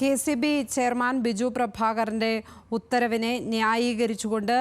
K C B chairman Biju പ്രഭാകറിന്റെ ഉത്തരവിനെ ന്യായീകരിച്ചുകൊണ്ട്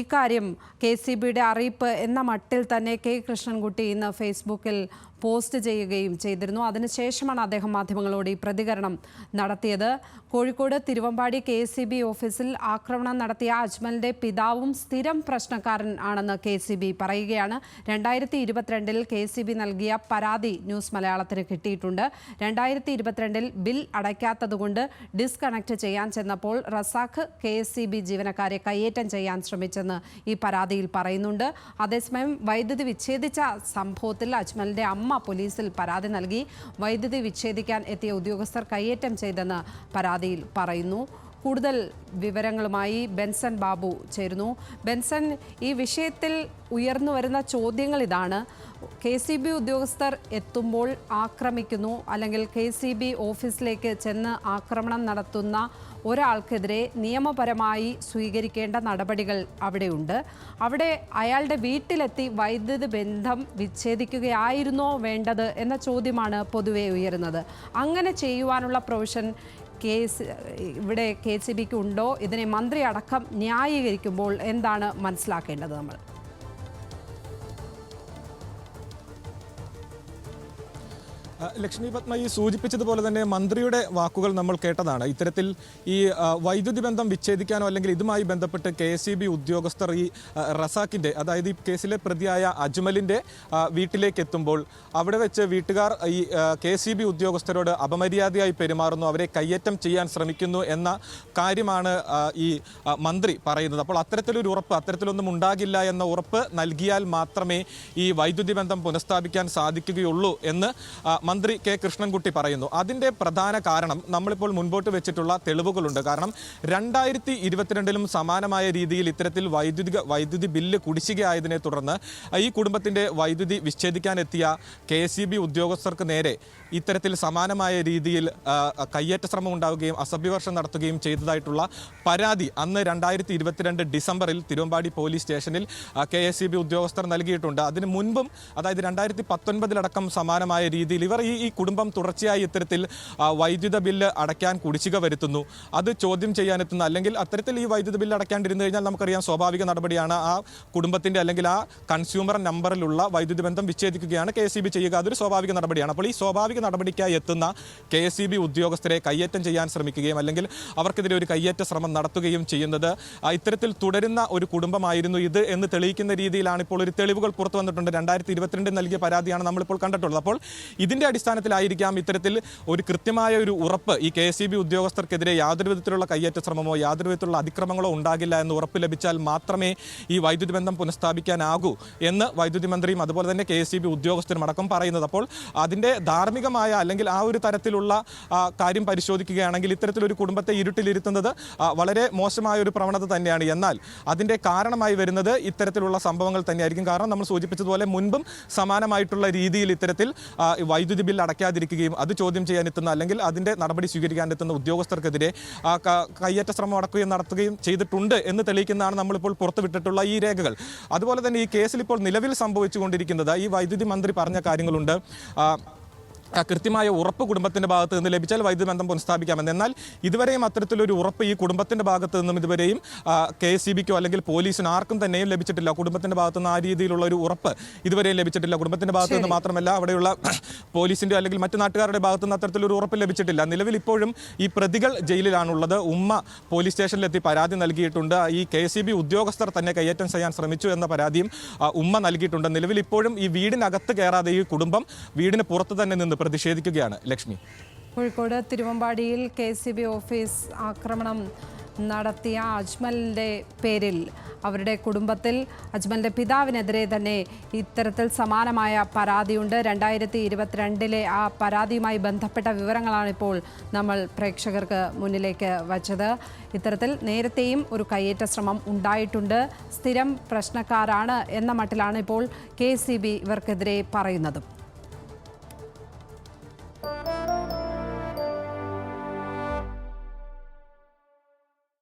ഇക്കാര്യം കെ സി ബിയുടെ അറിയിപ്പ് എന്ന മട്ടിൽ തന്നെ കെ കൃഷ്ണൻകുട്ടി ഇന്ന് ഫേസ്ബുക്കിൽ പോസ്റ്റ് ചെയ്യുകയും ചെയ്തിരുന്നു. അതിനുശേഷമാണ് അദ്ദേഹം മാധ്യമങ്ങളോട് ഈ പ്രതികരണം നടത്തിയത്. Kozhikode Thiruvambady K C B ഓഫീസിൽ ആക്രമണം നടത്തിയ അജ്മലിന്റെ പിതാവും സ്ഥിരം പ്രശ്നക്കാരൻ ആണെന്ന് കെ സി ബി പറയുകയാണ്. രണ്ടായിരത്തി ഇരുപത്തിരണ്ടിൽ കെ സി ബി നൽകിയ പരാതി ന്യൂസ് മലയാളത്തിന് കിട്ടിയിട്ടുണ്ട്. രണ്ടായിരത്തി ഇരുപത്തിരണ്ടിൽ ബിൽ അടയ്ക്കാത്തതുകൊണ്ട് ഡിസ്കണക്ട് ചെയ്യാൻ ചെന്നപ്പോൾ Razak K S C B ജീവനക്കാരെ കയ്യേറ്റം ചെയ്യാൻ ശ്രമിച്ചെന്ന് ഈ പരാതിയിൽ പറയുന്നുണ്ട്. അതേസമയം വൈദ്യുതി വിച്ഛേദിച്ച സംഭവത്തിൽ അജ്മലിന്റെ അമ്മ പോലീസിൽ പരാതി നൽകി. വൈദ്യുതി വിച്ഛേദിക്കാൻ എത്തിയ ഉദ്യോഗസ്ഥർ കയ്യേറ്റം ചെയ്തെന്ന് പരാതിയിൽ പറയുന്നു. കൂടുതൽ വിവരങ്ങളുമായി ബെൻസൺ ബാബു ചേരുന്നു. ബെൻസൺ ഈ വിഷയത്തിൽ ഉയർന്നു വരുന്ന ചോദ്യങ്ങൾ ഇതാണ്. കെ സി ബി ഉദ്യോഗസ്ഥർ എത്തുമ്പോൾ ആക്രമിക്കുന്നു അല്ലെങ്കിൽ കെ സി ബി ഓഫീസിലേക്ക് ചെന്ന് ആക്രമണം നടത്തുന്ന ഒരാൾക്കെതിരെ നിയമപരമായി സ്വീകരിക്കേണ്ട നടപടികൾ അവിടെയുണ്ട്. അവിടെ അയാളുടെ വീട്ടിലെത്തി വൈദ്യുതി ബന്ധം വിച്ഛേദിക്കുകയായിരുന്നോ വേണ്ടത് എന്ന ചോദ്യമാണ് പൊതുവെ ഉയരുന്നത്. അങ്ങനെ ചെയ്യുവാനുള്ള പ്രൊവിഷൻ കേസ് ഇവിടെ കെ സി ബിക്ക് ഉണ്ടോ? ഇതിനെ മന്ത്രി അടക്കം ന്യായീകരിക്കുമ്പോൾ എന്താണ് മനസ്സിലാക്കേണ്ടത് നമ്മൾ? ലക്ഷ്മി പത്മ ഈ സൂചിപ്പിച്ചതുപോലെ തന്നെ മന്ത്രിയുടെ വാക്കുകൾ നമ്മൾ കേട്ടതാണ്. ഇത്തരത്തിൽ ഈ വൈദ്യുതി ബന്ധം വിച്ഛേദിക്കാനോ അല്ലെങ്കിൽ ഇതുമായി ബന്ധപ്പെട്ട് കെ എസ് ബി ഉദ്യോഗസ്ഥർ ഈ റസാക്കിന്റെ അതായത് ഈ കേസിലെ പ്രതിയായ അജ്മലിന്റെ വീട്ടിലേക്ക് എത്തുമ്പോൾ അവിടെ വെച്ച് വീട്ടുകാർ ഈ കെ സി ബി ഉദ്യോഗസ്ഥരോട് അപമര്യാദയായി പെരുമാറുന്നു. അവരെ കയ്യേറ്റം ചെയ്യാൻ ശ്രമിക്കുന്നു എന്ന കാര്യമാണ് ഈ മന്ത്രി പറയുന്നത്. അപ്പോൾ അത്തരത്തിലൊരു ഉറപ്പ് അത്തരത്തിലൊന്നും ഉണ്ടാകില്ല എന്ന ഉറപ്പ് നൽകിയാൽ മാത്രമേ ഈ വൈദ്യുതി ബന്ധം പുനഃസ്ഥാപിക്കാൻ സാധിക്കുകയുള്ളൂ എന്ന് മന്ത്രി കെ കൃഷ്ണൻകുട്ടി പറയുന്നു. അതിന്റെ പ്രധാന കാരണം നമ്മളിപ്പോൾ മുൻപോട്ട് വെച്ചിട്ടുള്ള തെളിവുകളുണ്ട്. കാരണം രണ്ടായിരത്തി ഇരുപത്തിരണ്ടിലും സമാനമായ രീതിയിൽ ഇത്തരത്തിൽ വൈദ്യുതി വൈദ്യുതി ബില്ല് കുടിശ്ശികയായതിനെ തുടർന്ന് ഈ കുടുംബത്തിന്റെ വൈദ്യുതി വിച്ഛേദിക്കാനെത്തിയ കെ എസ് ഉദ്യോഗസ്ഥർക്ക് നേരെ ഇത്തരത്തിൽ സമാനമായ രീതിയിൽ കയ്യേറ്റ ശ്രമം ഉണ്ടാവുകയും അസഭ്യവർഷം നടത്തുകയും ചെയ്തതായിട്ടുള്ള പരാതി അന്ന് രണ്ടായിരത്തി ഇരുപത്തിരണ്ട് ഡിസംബറിൽ തിരുവമ്പാടി പോലീസ് സ്റ്റേഷനിൽ കെ എസ് സി ബി ഉദ്യോഗസ്ഥർ നൽകിയിട്ടുണ്ട്. അതിന് മുൻപും അതായത് രണ്ടായിരത്തി പത്തൊൻപതിലടക്കം സമാനമായ രീതിയിൽ ഇവർ ഈ ഈ കുടുംബം തുടർച്ചയായി ഇത്തരത്തിൽ വൈദ്യുത ബില്ല് അടയ്ക്കാൻ കുടിശ്ശിക വരുത്തുന്നു. അത് ചോദ്യം ചെയ്യാനെത്തുന്ന അല്ലെങ്കിൽ അത്തരത്തിൽ ഈ വൈദ്യുത ബില്ല് അടയ്ക്കാണ്ടിരുന്നു കഴിഞ്ഞാൽ നമുക്കറിയാം സ്വാഭാവിക നടപടിയാണ് ആ കുടുംബത്തിന്റെ അല്ലെങ്കിൽ ആ കൺസ്യൂമർ നമ്പറിലുള്ള വൈദ്യുതി ബന്ധം വിച്ഛേദിക്കുകയാണ് കെ ചെയ്യുക. അതൊരു സ്വാഭാവിക നടപടിയാണ്. അപ്പോൾ ഈ സ്വാഭാവിക നടപടിക്കായി എത്തുന്ന കെ ഉദ്യോഗസ്ഥരെ കയ്യേറ്റം ചെയ്യാൻ ശ്രമിക്കുകയും അല്ലെങ്കിൽ അവർക്കെതിരെ ഒരു കയ്യേറ്റ ശ്രമം നടത്തുകയും ചെയ്യുന്നത് ഇത്തരത്തിൽ തുടരുന്ന ഒരു കുടുംബമായിരുന്നു ഇത് എന്ന് തെളിയിക്കുന്ന രീതിയിലാണ് ഇപ്പോൾ ഒരു തെളിവുകൾ പുറത്തു വന്നിട്ടുണ്ട്. രണ്ടായിരത്തി ഇരുപത്തിരണ്ടിൽ നൽകിയ പരാതിയാണ് നമ്മളിപ്പോൾ കണ്ടിട്ടുള്ളത്. അപ്പോൾ ഇതിന്റെ അടിസ്ഥാനത്തിലായിരിക്കാം ഇത്തരത്തിൽ ഒരു കൃത്യമായ ഒരു ഉറപ്പ് ഈ കെ ഉദ്യോഗസ്ഥർക്കെതിരെ യാതൊരു വിധത്തിലുള്ള കയ്യേറ്റ ശ്രമമോ യാതൊരു വിധത്തിലുള്ള അതിക്രമങ്ങളോ ഉണ്ടാകില്ല എന്ന് ഉറപ്പ് ലഭിച്ചാൽ മാത്രമേ ഈ വൈദ്യുതി ബന്ധം പുനഃസ്ഥാപിക്കാനാകൂ എന്ന് വൈദ്യുതി മന്ത്രിയും അതുപോലെ തന്നെ കെ എസ് ഉദ്യോഗസ്ഥരും അടക്കം പറയുന്നത്. അപ്പോൾ അതിന്റെ ധാർമ്മികമായ അല്ലെങ്കിൽ ആ ഒരു തരത്തിലുള്ള കാര്യം പരിശോധിക്കുകയാണെങ്കിൽ ഇത്തരത്തിലൊരു കുടുംബത്തെ ഇരുട്ടിലിരുത്തുന്നത് വളരെ മോശമായ ഒരു പ്രവണത തന്നെയാണ്. എന്നാൽ അതിന്റെ കാരണമായി വരുന്നത് ഇത്തരത്തിലുള്ള സംഭവങ്ങൾ തന്നെയായിരിക്കും. കാരണം നമ്മൾ സൂചിപ്പിച്ചതുപോലെ മുൻപും സമാനമായിട്ടുള്ള രീതിയിൽ ഇത്തരത്തിൽ വൈദ്യുതി വൈദ്യുതി ബിൽ അടയ്ക്കാതിരിക്കുകയും അത് ചോദ്യം ചെയ്യാൻ എത്തുന്ന അല്ലെങ്കിൽ അതിന്റെ നടപടി സ്വീകരിക്കാൻ എത്തുന്ന ഉദ്യോഗസ്ഥർക്കെതിരെ കയ്യേറ്റ ശ്രമം അടക്കുകയും നടത്തുകയും ചെയ്തിട്ടുണ്ട് എന്ന് തെളിയിക്കുന്നതാണ് നമ്മളിപ്പോൾ പുറത്തുവിട്ടിട്ടുള്ള ഈ രേഖകൾ. അതുപോലെ തന്നെ ഈ കേസിൽ ഇപ്പോൾ നിലവിൽ സംഭവിച്ചുകൊണ്ടിരിക്കുന്നത് ഈ വൈദ്യുതി മന്ത്രി പറഞ്ഞ കാര്യങ്ങളുണ്ട്. കൃത്യമായ ഉറപ്പ് കുടുംബത്തിന്റെ ഭാഗത്ത് നിന്ന് ലഭിച്ചാൽ വൈദ്യുതി ബന്ധം പുനഃസ്ഥാപിക്കാമെന്ന്. എന്നാൽ ഇതുവരെയും അത്തരത്തിലൊരു ഉറപ്പ് ഈ കുടുംബത്തിന്റെ ഭാഗത്ത് നിന്നും ഇതുവരെയും കെ എസ് സി ബിക്കോ അല്ലെങ്കിൽ പോലീസിന് ആർക്കും തന്നെയും ലഭിച്ചിട്ടില്ല. കുടുംബത്തിന്റെ ഭാഗത്തു നിന്ന് ആ രീതിയിലുള്ള ഒരു ഉറപ്പ് ഇതുവരെയും ലഭിച്ചിട്ടില്ല. കുടുംബത്തിന്റെ ഭാഗത്തു നിന്ന് മാത്രമല്ല അവിടെയുള്ള പോലീസിന്റെ അല്ലെങ്കിൽ മറ്റു നാട്ടുകാരുടെ ഭാഗത്ത് നിന്ന് അത്തരത്തിലൊരു ഉറപ്പ് ലഭിച്ചിട്ടില്ല. നിലവിൽ ഇപ്പോഴും ഈ പ്രതികൾ ജയിലിലാണുള്ളത്. ഉമ്മ പോലീസ് സ്റ്റേഷനിലെത്തി പരാതി നൽകിയിട്ടുണ്ട്. ഈ കെ സി ബി ഉദ്യോഗസ്ഥർ തന്നെ കയ്യേറ്റം ചെയ്യാൻ ശ്രമിച്ചു എന്ന പരാതിയും ഉമ്മ നൽകിയിട്ടുണ്ട്. നിലവിൽ ഇപ്പോഴും ഈ വീടിനകത്ത് കയറാതെ ഈ കുടുംബം വീടിന് പുറത്ത് തന്നെ നിന്ന് പ്രതിഷേധിക്കുകയാണ്. ലക്ഷ്മി. കോഴിക്കോട് തിരുവമ്പാടിയിൽ കെ സി ബി ഓഫീസ് ആക്രമണം നടത്തിയ അജ്മലിന്റെ പേരിൽ അവരുടെ കുടുംബത്തിൽ അജ്മലിന്റെ പിതാവിനെതിരെ തന്നെ ഇത്തരത്തിൽ സമാനമായ പരാതിയുണ്ട്. രണ്ടായിരത്തി ഇരുപത്തിരണ്ടിലെ ആ പരാതിയുമായി ബന്ധപ്പെട്ട വിവരങ്ങളാണ് ഇപ്പോൾ നമ്മൾ പ്രേക്ഷകർക്ക് മുന്നിലേക്ക് വച്ചത്. ഇത്തരത്തിൽ നേരത്തെയും ഒരു കയ്യേറ്റ ശ്രമം ഉണ്ടായിട്ടുണ്ട്. സ്ഥിരം പ്രശ്നക്കാരാണ് എന്ന മട്ടിലാണ് ഇപ്പോൾ കെ ഇവർക്കെതിരെ പറയുന്നതും.